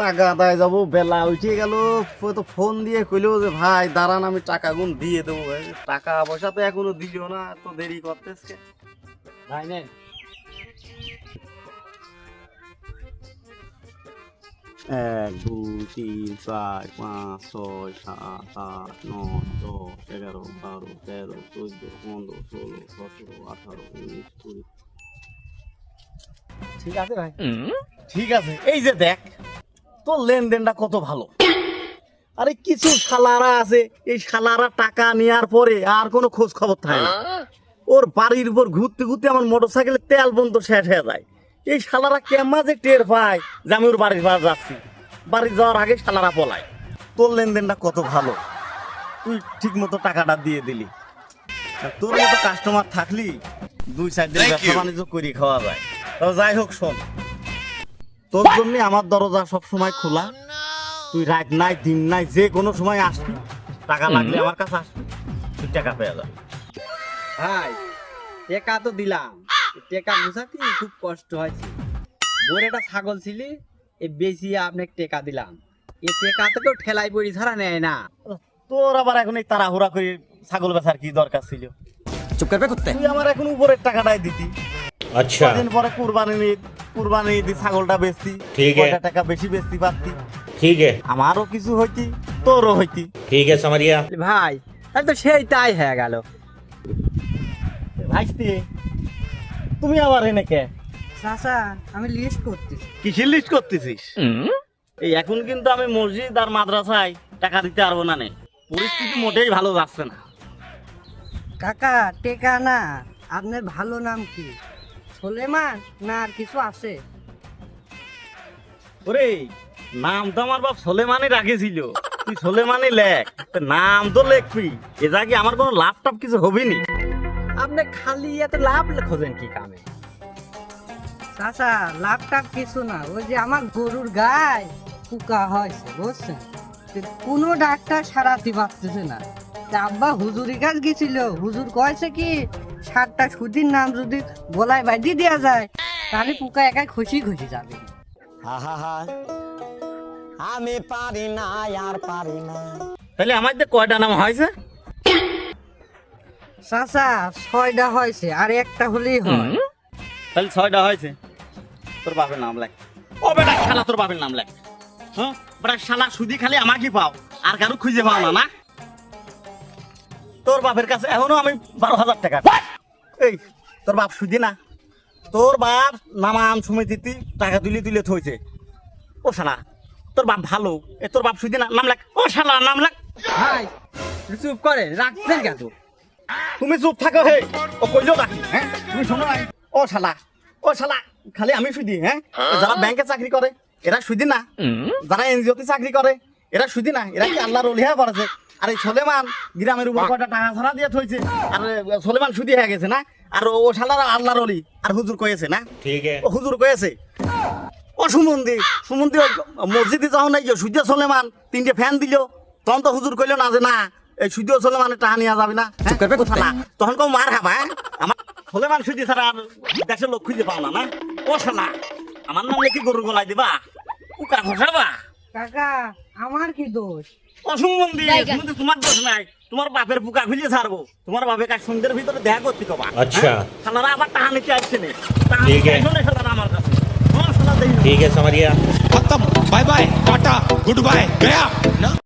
টাকা আদায় যাব বেলা উঠে গেল। তো ফোন দিয়ে কইলো যে ভাই দাঁড়ান আমি টাকা গুন দিয়ে দেবো। ভাই। টাকা পয়সা তো এখনও দিও না তো দেরি করতেছে। ভাই নেন। এক দুই তিন চার পাঁচ ছয় সাত আট নয় দশ এগারো বারো তেরো চোদ্দ পনেরো ষোলো সতেরো আঠারো উনিশ কুড়ি। ঠিক আছে ভাই। ঠিক আছে এই যে দেখ। তোর লেনদেনটা কত ভালো? আরে কিছু শালারা আছে এই শালারা টাকা নেওয়ার পরে আর কোনো খোঁজ খবর থাকে না। ওর বাড়ির উপর ঘুরতে ঘুরতে আমার মোটর সাইকেলের তেল বন্ধ শেষ হয়ে যায়। এই শালারা কেমা যে টের পায় যে আমি ওর বাড়ির বার যাচ্ছি। বাড়ি যাওয়ার আগে শালারা পলায় তোর লেনদেনটা কত ভালো? তুই ঠিক মতো টাকাটা দিয়ে দিলি। তোর মতো কাস্টমার থাকলি দুই সাইড দিয়ে ব্যবসা বাণিজ্য করে খাওয়া যায়। তো যাই হোক শোন। তোর জন্য আমার দরজা সব সময় খোলা। তুই রাত নাই দিন নাই যে কোনো সময় আসবি। টাকা লাগলে আমার কাছে আসবি। তুই টাকা পেয়ে যাবি ভাই টেকা তো দিলাম। টেকা বুঝাতে খুব কষ্ট হয়েছে। বোর একটা ছাগল ছিলি এ বেশি আপনাকে টেকা দিলাম। এ টেকা তো কেউ ঠেলাই পড়ি ছাড়া নেয় না। তোর আবার এখন এই তাড়াহুড়া করে ছাগল বেচার কি দরকার ছিল? চুপ করবে করতে। তুই আমার এখন উপরের টাকাটাই দিতি। আচ্ছা। দিন পরে কুরবানি কুরবানি দি ছাগলটা বেচছি ঠিক। আছে টাকা বেশি বেচতি পারতি? ঠিক। আছে আমারও কিছু হইতি তোরও হইতি। ঠিক আছে সামারিয়া ভাই তাহলে তো সেই তাই হয়ে গেল। ভাইস্তি তুমি আবার এনে কে? চাচা আমি লিস্ট করতেছি। কিসের লিস্ট করতেছিস? এই এখন কিন্তু আমি মসজিদ আর মাদ্রাসায় টাকা দিতে পারব না নে। পরিস্থিতি মোটেই ভালো যাচ্ছে না। কাকা টেকা না। আপনার ভালো নাম কি? সোলেমান না আর কিছু আছে? ওরে নাম তো আমার বাপ সোলেমানি রাখেছিল। তুই সোলেমানি লেখ নাম তো লেখবি এ কি আমার কোনো লাভ টাভ কিছু হবে নি আপনি খালি এত লাভ খোঁজেন কি কামে? চাচা লাভ টাভ কিছু না ওই যে আমার গরুর গায়ে পোকা হয়েছে বুঝছেন? কোনো ডাক্তার সারাতে পারতেছে না। আব্বা হুজুরি কাজ গেছিল হুজুর কয়েছে কি সাতটা সুদির নাম যদি গলায় বাইদি দেওয়া যায় তাহলে পোকা একাই খুশি খুশি যাবে। আমি পারি না আর পারি না। তাহলে আমার কয়টা নাম হয়েছে? চাচা ছয়টা হয়েছে আর একটা হলেই হয়। তাহলে ছয়টা হয়েছে। তোর বাপের নাম লেখ। ও বেটা শালা তোর বাপের নাম লেখ। হ্যাঁ বেটা শালা সুদি খালি আমাকে পাও আর কারও খুঁজে পাও না না? তোর বাপের কাছে এখনও আমি বারো হাজার টাকা। এই তোর বাপ সুদি না তোর বাপ নামাম সমিতিতে টাকা তুলে তুলে থইছে। ও শালা তোর বাপ ভালো এ তোর বাপ সুদি না নাম লাগ ও শালা নাম লাগ ভাই চুপ করে রাখছেন কেন? তুমি চুপ থাকো হে ও কইলো রাখি হ্যাঁ তুমি শোনো নাই ও শালা ও শালা খালি আমি সুদি হ্যাঁ যারা ব্যাংকে চাকরি করে এরা সুদি না যারা এনজিওতে চাকরি করে এরা সুদি না এরা কি আল্লাহর অলিহা পড়েছে আর এই সোলেমান গ্রামের উপর কটা টাকা ছাড়া দিয়ে থইছে? আর সোলেমান সুদি হয়ে গেছে না? আর ও শালারা আল্লাহর অলি। আর হুজুর কয়েছে না? ঠিক ও হুজুর কয়েছে ও সুমন্দি সুমন্দি মসজিদে যখন এই সূর্য সোলেমান তিনটে ফ্যান দিল। তখন তো হুজুর কইল না যে না এই সূর্য সোলেমান টাকা নিয়ে যাবে না। কথা হ্যাঁ, না তখন কেউ মার খাবা হ্যাঁ? আমার সোলেমান সুদি ছাড়া আর দেশের লোক খুঁজে পাও না না? ও শালা আমার নাম নাকি গরু গলায় দিবা উকা ঘষাবা কাকা আমার কি দোষ ও সুমন্দি সুমন্দি তোমার দোষ নাই তোমার বাপের বুকা খুঁজে ছাড়বো তোমার বাপের কাজ সন্ধ্যের ভিতরে দেখা করতে কবা আচ্ছা। শালারা আবার টাকা নিতে আসছে না টাকা ঠিক নিতে আছে। আসো না শালারা আমার কাছে ও শালা দেই ठीक है समरिया खत्म bye bye tata good bye गया